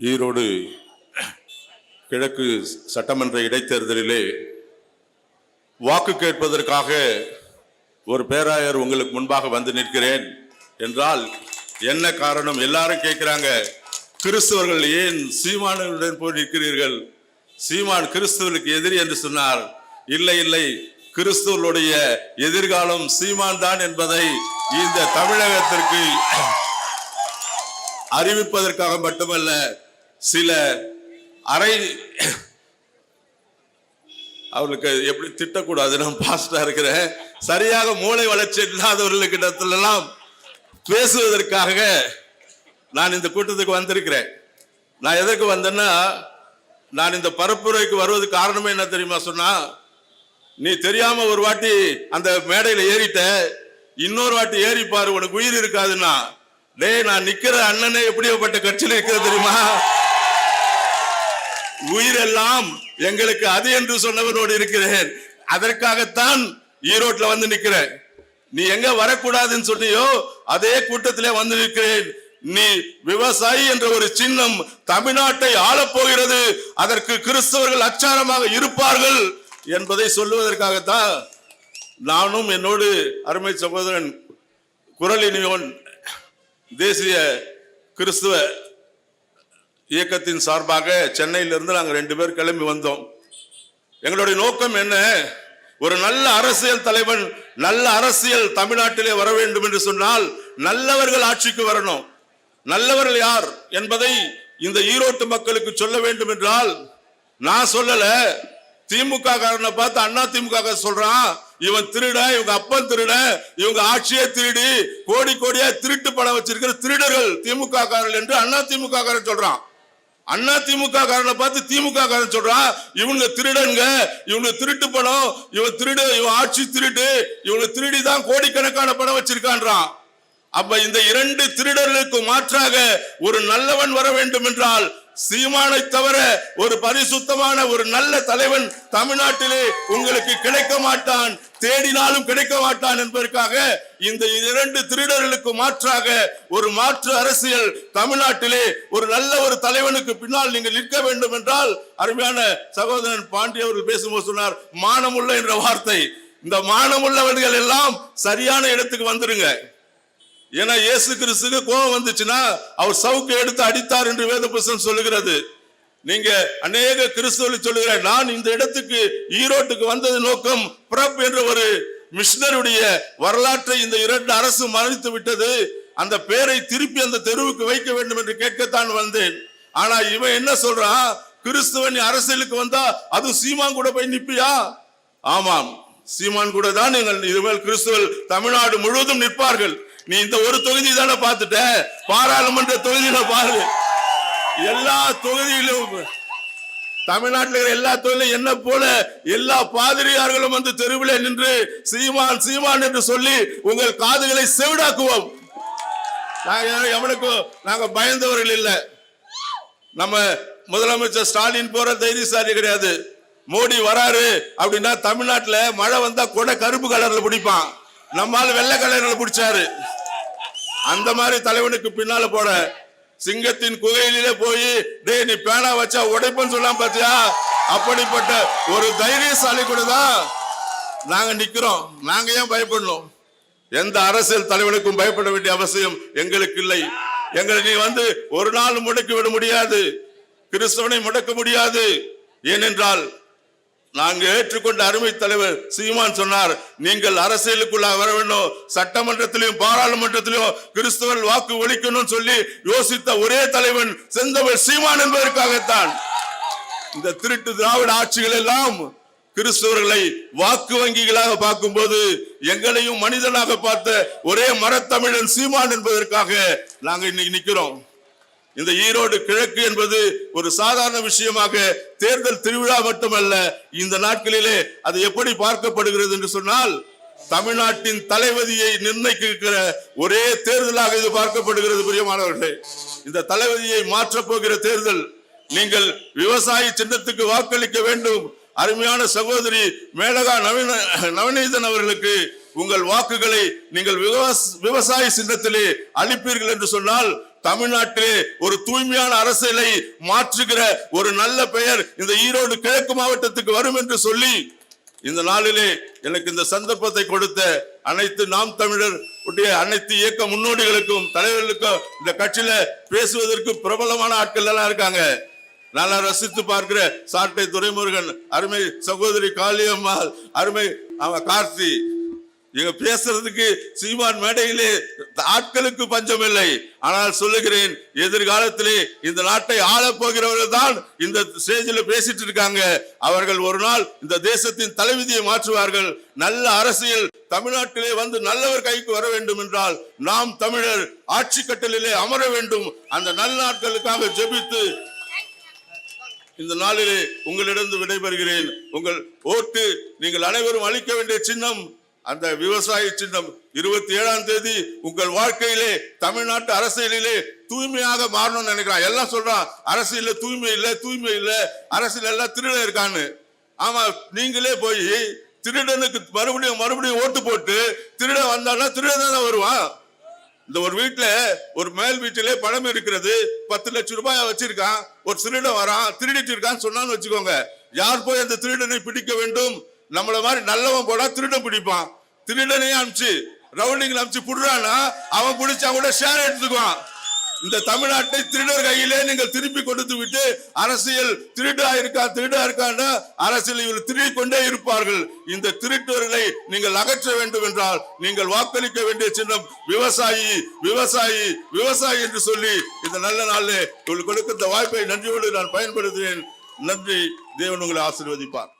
ஈரோடு கிழக்கு சட்டமன்ற இடைத்தேர்தலிலே வாக்கு கேட்பதற்காக ஒரு பேராயர் உங்களுக்கு முன்பாக வந்து நிற்கிறேன் என்றால் என்ன காரணம்? எல்லாரும் கேட்கிறாங்க கிறிஸ்தவர்கள் ஏன் சீமானுடன் போய் நிற்கிறீர்கள்? சீமான் கிறிஸ்துவனுக்கு எதிரி என்று சொன்னார். இல்லை இல்லை கிறிஸ்தவர்களுடைய எதிர்காலம் சீமான் தான் என்பதை இந்த தமிழகத்திற்கு அறிவிப்பதற்காக மட்டுமல்ல சில அரை அவர்களுக்கு எப்படி திட்டக்கூடாது நான் பாஸ்டா இருக்கிறேன். சரியாக மூளை வளர்ச்சி இல்லாதவர்களுக்கிடத்திலெல்லாம் பேசுவதற்காக நான் இந்த கூட்டத்துக்கு வந்திருக்கிறேன். நான் எதற்கு வந்தேன்னா நான் இந்த பரப்புரைக்கு வருவது காரணமே என்ன தெரியுமா சொன்னா நீ தெரியாம ஒரு வாட்டி அந்த மேடையில ஏறிட்ட இன்னொரு வாட்டி ஏறி பாரு உனக்கு உயிர் இருக்காதுன்னா. டேய் நான் நிக்கிற அண்ணனே எப்படியாப்பட்ட கட்சியில் இருக்கிறது தெரியுமா? உயிரெல்லாம் எங்களுக்கு அது என்று சொன்னவனோடு இருக்கிறேன். அதற்காகத்தான் ஈரோட்ல வந்து நிக்கிறேன் நீ எங்க வரக்கூடாதுன்னு சொன்னியோ அதே கூட்டத்திலே வந்து நிற்கிறேன். நீ விவசாயி என்ற ஒரு சின்னம் தமிழ்நாட்டை ஆளப் போகிறது அதற்கு கிறிஸ்தவர்கள் அச்சாரமாக இருப்பார்கள் என்பதை சொல்லுவதற்காகத்தான் நானும் என்னோடு அருமை சகோதரன் குரலினியோன் தேசிய கிறிஸ்துவ இயக்கத்தின் சார்பாக சென்னையிலிருந்து நாங்கள் ரெண்டு பேர் கிளம்பி வந்தோம். எங்களுடைய நோக்கம் என்ன? ஒரு நல்ல அரசியல் தலைவன் நல்ல அரசியல் தமிழ்நாட்டிலே வர வேண்டும் என்று சொன்னால் நல்லவர்கள் ஆட்சிக்கு வரணும். நல்லவர்கள் யார் என்பதை இந்த ஈரோட்டு மக்களுக்கு சொல்ல வேண்டும் என்றால் நான் சொல்லல. திமுக காரனை பார்த்து அண்ணா திமுக சொல்றான் இவன் திருட இவங்க அப்பன் திருட இவங்க ஆட்சியே திருடி கோடி கோடியா திருட்டு படம் வச்சிருக்கிற திருடர்கள் திமுக காரர்கள் என்று அண்ணா திமுக காரன் சொல்றான். அண்ணா திமுக காரனை பார்த்து திமுக காரன் சொல்றான் இவங்க திருடங்க இவங்க திருட்டு பணம் இவன் திருடு இவன் ஆட்சி திருட்டு இவங்க திருடி தான் கோடிக்கணக்கான பணம் வச்சிருக்கான்றான். அப்ப இந்த இரண்டு திருடர்களுக்கு மாற்றாக ஒரு நல்லவன் வர வேண்டும் என்றால் சீமானை தவிர ஒரு பரிசுத்தமான ஒரு நல்ல தலைவன் தமிழ்நாட்டிலே உங்களுக்கு கிடைக்க மாட்டான் தேடினாலும் கிடைக்க மாட்டான் என்பதற்காக இந்த இரண்டு திருடர்களுக்கு மாற்றாக ஒரு மாற்று அரசியல் தமிழ்நாட்டிலே ஒரு நல்ல ஒரு தலைவனுக்கு பின்னால் நீங்கள் நிற்க வேண்டும் என்றால் அருமையான சகோதரன் பாண்டிய அவர்கள் பேசும்போது சொன்னார் மானமுள்ள என்ற வார்த்தை. இந்த மானமுள்ளவர்கள் எல்லாம் சரியான இடத்துக்கு வந்துருங்க. ஏன்னா இயேசு கிறிஸ்துக்கு கோபம் வந்துச்சுன்னா அவர் சவுக்கு எடுத்து அடித்தார் என்று வேத சொல்லுகிறது. நீங்க அநேக கிறிஸ்துவர்கள் சொல்லுகிற நான் இந்த இடத்துக்கு ஈரோட்டுக்கு வந்தது நோக்கம் பிரப் என்ற ஒரு மிஷினருடைய வரலாற்றை இந்த இரண்டு அரசு மறைத்து விட்டது. அந்த பேரை திருப்பி அந்த தெருவுக்கு வைக்க வேண்டும் என்று கேட்கத்தான் வந்தேன். ஆனா இவன் என்ன சொல்றான்? கிறிஸ்துவன் அரசியலுக்கு வந்தா அது சீமான் கூட போய் நிப்பியா? ஆமாம். சீமான் கூட தான் நீங்கள் இதுமேல் கிறிஸ்துவல் தமிழ்நாடு முழுவதும் நிற்பார்கள். நீ இந்த ஒரு தொகுதி தானே பார்த்துட்ட? பாராளுமன்ற தொகுதியில பாரு. எல்லா தொகுதியிலும் தமிழ்நாட்டில் இருக்கிற எல்லா தொழிலும் என்ன போல எல்லா பாதிரியார்களும் வந்து தெருவில் நின்று சீமான் சீமான் என்று சொல்லி உங்கள் காதுகளை செவிடாக்குவோம். நாங்க எவனுக்கும் நாங்க பயந்தவர்கள் இல்லை. நம்ம முதலமைச்சர் ஸ்டாலின் போற தைரியசாலி கிடையாது. மோடி வராரு அப்படின்னா தமிழ்நாட்டுல மழை வந்தா கூட கருப்பு கலர்ல பிடிப்பான். நம்மால் வெள்ளை கலர்ல பிடிச்சாரு. அந்த மாதிரி தலைவனுக்கு பின்னால போட சிங்கத்தின் குகையிலே போய் டேய் நீ பேனா வச்சா உடைப்பன்னு சொல்லாம பாத்தியா அப்படிப்பட்ட ஒரு தைரியசாலி கூட தான் நாங்க நிக்கிறோம். நாங்க ஏன் பயப்படணும்? எந்த அரசியல் தலைவனுக்கும் பயப்பட வேண்டிய அவசியம் எங்களுக்கு இல்லை. எங்களை நீ வந்து ஒரு நாள் முடக்கி விட முடியாது. கிறிஸ்தவனை முடக்க முடியாது. ஏனென்றால் நாங்க ஏற்றுக்கொண்ட அருமை தலைவர் சீமான் சொன்னார் நீங்கள் அரசியலுக்குள்ளாக வர வேண்டும். சட்டமன்றத்திலும் பாராளுமன்றத்திலும் கிறிஸ்தவர் வாக்கு ஒழிக்கணும்னு சொல்லி யோசித்த ஒரே தலைவன் செந்தமிழ் சீமான் என்பதற்காகத்தான். இந்த திருட்டு திராவிட ஆட்சிகள் எல்லாம் கிறிஸ்தவர்களை வாக்கு வங்கிகளாக பார்க்கும்போது எங்களையும் மனிதனாக பார்த்த ஒரே மரத்தமிழன் சீமான் என்பதற்காக நாங்க இன்னைக்கு நிக்கிறோம். இந்த ஈரோடு கிழக்கு என்பது ஒரு சாதாரண விஷயமாக தேர்தல் திருவிழா மட்டுமல்ல இந்த நாட்களிலே அது எப்படி பார்க்கப்படுகிறது என்று சொன்னால் தமிழ்நாட்டின் தலைவதியை நிர்ணயிக்கிற ஒரே தேர்தலாக இது பார்க்கப்படுகிறது பிரியமானவர்களே. இந்த தலைவதியை மாற்றப் போகிற தேர்தல் நீங்கள் விவசாய சின்னத்துக்கு வாக்களிக்க வேண்டும். அருமையான சகோதரி மேலகா நவீன நவநீதன் அவர்களுக்கு உங்கள் வாக்குகளை நீங்கள் விவசாய சின்னத்திலே அளிப்பீர்கள் என்று சொன்னால் தமிழ்நாட்டிலே ஒரு தூய்மையான அரசியலை மாற்றுகிற ஒரு நல்ல பெயர் இந்த ஈரோடு கிழக்கு மாவட்டத்துக்கு வரும் என்று சொல்லி இந்த நாளிலே எனக்கு இந்த சந்தர்ப்பத்தை கொடுத்த அனைத்து நாம் தமிழர் உடைய அனைத்து இயக்க முன்னோடிகளுக்கும் தலைவர்களுக்கும் இந்த கட்சியில பேசுவதற்கு பிரபலமான ஆட்கள் எல்லாம் இருக்காங்க. நல்லா ரசித்து பார்க்கிற சாட்டை துரைமுருகன் அருமை சகோதரி காளியம்மாள் அருமை அவன் கார்த்தி. இங்க பேசுறதுக்கு சீமான் மேடையிலே ஆட்களுக்கு பஞ்சம் இல்லை ஆனால் சொல்லுகிறேன் எதிர்காலத்திலே இந்த நாட்டை ஆளப்போகிறவர்கள் தான் இந்த ஸ்டேஜில் பேசிட்டு இருக்காங்க. அவர்கள் ஒரு நாள் இந்த தேசத்தின் தலைவிதியை மாற்றுவார்கள். நல்ல அரசியல் தமிழ்நாட்டிலே வந்து நல்லவர் கைக்கு வர வேண்டும் என்றால் நாம் தமிழர் ஆட்சி கட்டலிலே அமர வேண்டும். அந்த நல்ல நாட்களுக்காக ஜெபித்து இந்த நாளிலே உங்களிடம் விடைபெறுகிறேன். உங்கள் ஓட்டு நீங்கள் அனைவரும் அளிக்க வேண்டிய சின்னம் அந்த விவசாய சின்னம் இருபத்தி ஏழாம் தேதி உங்கள் வாழ்க்கையிலே தமிழ்நாட்டு அரசியலிலே தூய்மையாக மாறணும்னு நினைக்கிறான். எல்லாம் சொல்றான் அரசியல தூய்மை இல்லை தூய்மை இல்லை. அரசியல் எல்லாம் திருடன் இருக்கான்னு. ஆமா நீங்களே போய் திருடனுக்கு மறுபடியும் மறுபடியும் ஓட்டு போட்டு திருடன் வந்தான்னா திருடன் தானே வருவான்? இந்த ஒரு வீட்டுல ஒரு மேல் வீட்டிலே பணம் இருக்கிறது பத்து லட்சம் ரூபாய் வச்சிருக்கான். ஒரு திருடன் வரான் திருடிட்டு இருக்கான்னு சொன்னான்னு வச்சுக்கோங்க. யார் போய் அந்த திருடனை பிடிக்க வேண்டும்? நம்மள மாதிரி நல்லவன் போடா திருடன் பிடிப்பான். திருடனே அனுப்பிச்சு ரவுண்டிங்ல அனுப்பிச்சு புடுறானா அவன் பிடிச்சா கூட ஷேர் எடுத்துக்குவான். இந்த தமிழ்நாட்டை திருடர் கையிலே நீங்கள் திருப்பி கொடுத்து விட்டு அரசியல் திருடா இருக்கா திருடா இருக்கான்னு அரசியல் இவர் திருடி கொண்டே இருப்பார்கள். இந்த திருட்டுவர்களை நீங்கள் அகற்ற வேண்டும் என்றால் நீங்கள் வாக்களிக்க வேண்டிய சின்னம் விவசாயி விவசாயி விவசாயி என்று சொல்லி இந்த நல்ல நாளில் உங்களுக்கு கொடுத்த இந்த வாய்ப்பை நன்றியோடு நான் பயன்படுத்துகிறேன். நன்றி தேவன் உங்களை ஆசீர்வதிப்பார்.